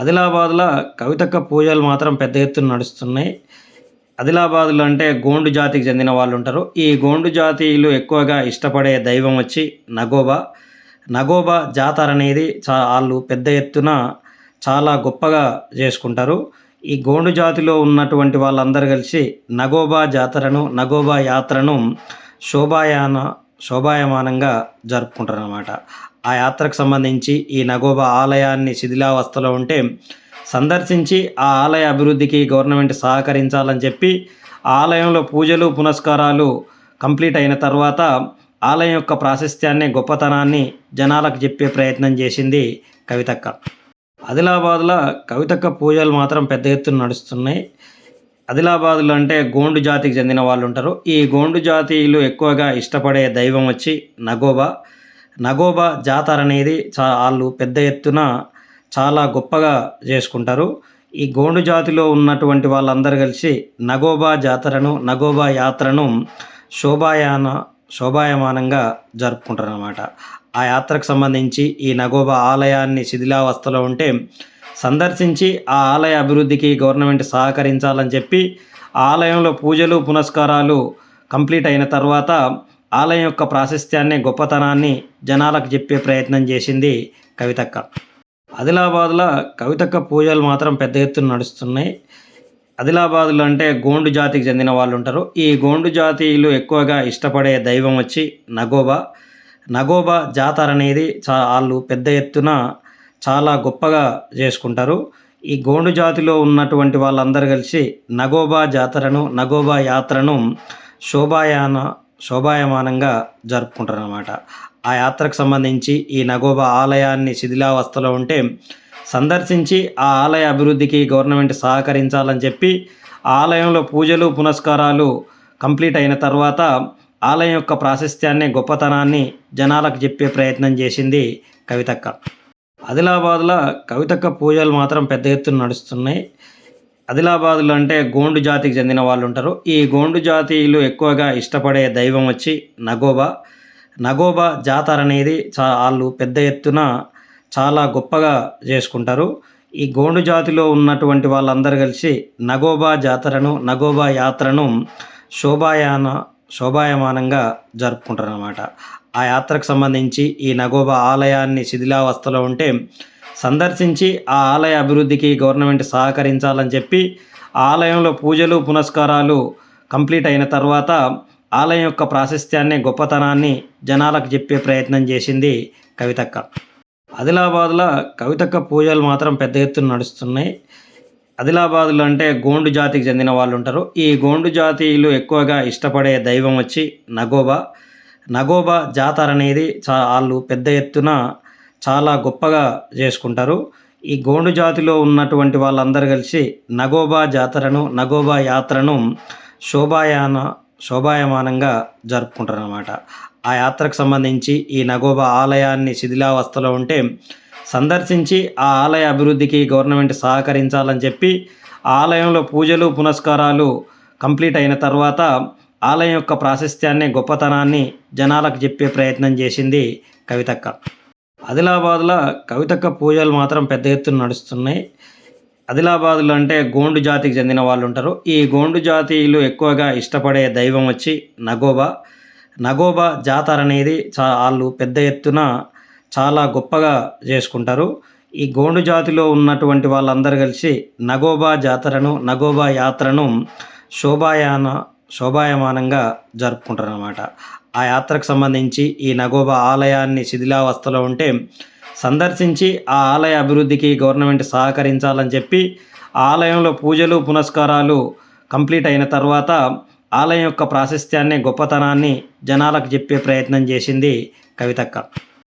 ఆదిలాబాద్లో కవితక్క పూజలు మాత్రం పెద్ద ఎత్తున నడుస్తున్నాయి. ఆదిలాబాద్లో అంటే గోండు జాతికి చెందిన వాళ్ళు ఉంటారు. ఈ గోండు జాతీయులు ఎక్కువగా ఇష్టపడే దైవం వచ్చి నగోబా. నగోబా జాతర అనేది చా వాళ్ళు పెద్ద ఎత్తున చాలా గొప్పగా చేసుకుంటారు. ఈ గోండు జాతిలో ఉన్నటువంటి వాళ్ళందరూ కలిసి నగోబా జాతరను నగోబా యాత్రను శోభాయాన శోభాయమానంగా జరుపుకుంటారు అనమాట ఆ యాత్రకు సంబంధించి ఈ నగోబా ఆలయాన్ని శిథిలావస్థలో ఉంటే సందర్శించి ఆ ఆలయ అభివృద్ధికి గవర్నమెంట్ సహకరించాలని చెప్పి ఆ ఆలయంలో పూజలు పునస్కారాలు కంప్లీట్ అయిన తర్వాత ఆలయం యొక్క ప్రాశస్త్యాన్ని గొప్పతనాన్ని జనాలకు చెప్పే ప్రయత్నం చేసింది కవితక్క. ఆదిలాబాద్లో కవితక్క పూజలు మాత్రం పెద్ద ఎత్తున నడుస్తున్నాయి. ఆదిలాబాద్లో అంటే గోండు జాతికి చెందిన వాళ్ళు ఉంటారు. ఈ గోండు జాతీయులు ఎక్కువగా ఇష్టపడే దైవం వచ్చి నగోబా. నగోబా జాతర అనేది చా వాళ్ళు పెద్ద ఎత్తున చాలా గొప్పగా చేసుకుంటారు. ఈ గోండు జాతిలో ఉన్నటువంటి వాళ్ళందరూ కలిసి నగోబా జాతరను నగోబా యాత్రను శోభాయాన శోభాయమానంగా జరుపుకుంటారు అన్నమాట ఆ యాత్రకు సంబంధించి ఈ నగోబా ఆలయాన్ని శిథిలావస్థలో ఉంటే సందర్శించి ఆ ఆలయ అభివృద్ధికి గవర్నమెంట్ సహకరించాలని చెప్పి ఆ ఆలయంలో పూజలు పునస్కారాలు కంప్లీట్ అయిన తర్వాత ఆలయం యొక్క ప్రాశస్త్యాన్ని గొప్పతనాన్ని జనాలకు చెప్పే ప్రయత్నం చేసింది కవితక్క. ఆదిలాబాద్లో కవితక్క పూజలు మాత్రం పెద్ద ఎత్తున నడుస్తున్నాయి. ఆదిలాబాద్లో అంటే గోండు జాతికి చెందిన వాళ్ళు ఉంటారు. ఈ గోండు జాతీయులు ఎక్కువగా ఇష్టపడే దైవం వచ్చి నగోబా. నగోబా జాతర అనేది చా వాళ్ళు పెద్ద ఎత్తున చాలా గొప్పగా చేసుకుంటారు. ఈ గోండు జాతిలో ఉన్నటువంటి వాళ్ళందరూ కలిసి నగోబా జాతరను నగోబా యాత్రను శోభాయాన శోభాయమానంగా జరుపుకుంటారు అనమాట ఆ యాత్రకు సంబంధించి ఈ నగోబా ఆలయాన్ని శిథిలావస్థలో ఉంటే సందర్శించి ఆ ఆలయ అభివృద్ధికి గవర్నమెంట్ సహకరించాలని చెప్పి ఆ ఆలయంలో పూజలు పునస్కారాలు కంప్లీట్ అయిన తర్వాత ఆలయం యొక్క ప్రాశస్త్యాన్ని గొప్పతనాన్ని జనాలకు చెప్పే ప్రయత్నం చేసింది కవితక్క. ఆదిలాబాద్లో కవితక్క పూజలు మాత్రం పెద్ద ఎత్తున నడుస్తున్నాయి. ఆదిలాబాద్లో అంటే గోండు జాతికి చెందిన వాళ్ళు ఉంటారు. ఈ గోండు జాతీయులు ఎక్కువగా ఇష్టపడే దైవం వచ్చి నగోబా. నగోబా జాతర అనేది చా వాళ్ళు పెద్ద ఎత్తున చాలా గొప్పగా చేసుకుంటారు. ఈ గోండు జాతిలో ఉన్నటువంటి వాళ్ళందరూ కలిసి నగోబా జాతరను నగోబా యాత్రను శోభాయాన శోభాయమానంగా జరుపుకుంటారు అనమాట ఆ యాత్రకు సంబంధించి ఈ నగోబా ఆలయాన్ని శిథిలావస్థలో ఉంటే సందర్శించి ఆ ఆలయ అభివృద్ధికి గవర్నమెంట్ సహకరించాలని చెప్పి ఆ ఆలయంలో పూజలు పునస్కారాలు కంప్లీట్ అయిన తర్వాత ఆలయం యొక్క ప్రాశస్త్యాన్ని గొప్పతనాన్ని జనాలకు చెప్పే ప్రయత్నం చేసింది కవితక్క. ఆదిలాబాద్లో కవితక్క పూజలు మాత్రం పెద్ద ఎత్తున నడుస్తున్నాయి. ఆదిలాబాద్లో అంటే గోండు జాతికి చెందిన వాళ్ళు ఉంటారు. ఈ గోండు జాతీయులు ఎక్కువగా ఇష్టపడే దైవం వచ్చి నగోబా. నగోబా జాతర అనేది చా వాళ్ళు పెద్ద ఎత్తున చాలా గొప్పగా చేసుకుంటారు. ఈ గోండు జాతిలో ఉన్నటువంటి వాళ్ళందరూ కలిసి నగోబా జాతరను నగోబా యాత్రను శోభాయాన శోభాయమానంగా జరుపుకుంటారు అన్నమాట ఆ యాత్రకు సంబంధించి ఈ నగోబా ఆలయాన్ని శిథిలావస్థలో ఉంటే సందర్శించి ఆ ఆలయ అభివృద్ధికి గవర్నమెంట్ సహకరించాలని చెప్పి ఆ ఆలయంలో పూజలు పునస్కారాలు కంప్లీట్ అయిన తర్వాత ఆలయం యొక్క ప్రాశస్త్యాన్ని గొప్పతనాన్ని జనాలకు చెప్పే ప్రయత్నం చేసింది కవితక్క. ఆదిలాబాద్లో కవితక్క పూజలు మాత్రం పెద్ద ఎత్తున నడుస్తున్నాయి. ఆదిలాబాద్లో అంటే గోండు జాతికి చెందిన వాళ్ళు ఉంటారు. ఈ గోండు జాతీయులు ఎక్కువగా ఇష్టపడే దైవం వచ్చి నగోబా. నగోబా జాతర అనేది చా వాళ్ళు పెద్ద ఎత్తున చాలా గొప్పగా చేసుకుంటారు. ఈ గోండు జాతిలో ఉన్నటువంటి వాళ్ళందరూ కలిసి నగోబా జాతరను నగోబా యాత్రను శోభాయాన శోభాయమానంగా జరుపుకుంటారు అనమాట ఆ యాత్రకు సంబంధించి ఈ నగోబా ఆలయాన్ని శిథిలావస్థలో ఉంటే సందర్శించి ఆ ఆలయ అభివృద్ధికి గవర్నమెంట్ సహకరించాలని చెప్పి ఆ ఆలయంలో పూజలు పునస్కారాలు కంప్లీట్ అయిన తర్వాత ఆలయం యొక్క ప్రాశస్త్యాన్ని గొప్పతనాన్ని జనాలకు చెప్పే ప్రయత్నం చేసింది కవితక్క.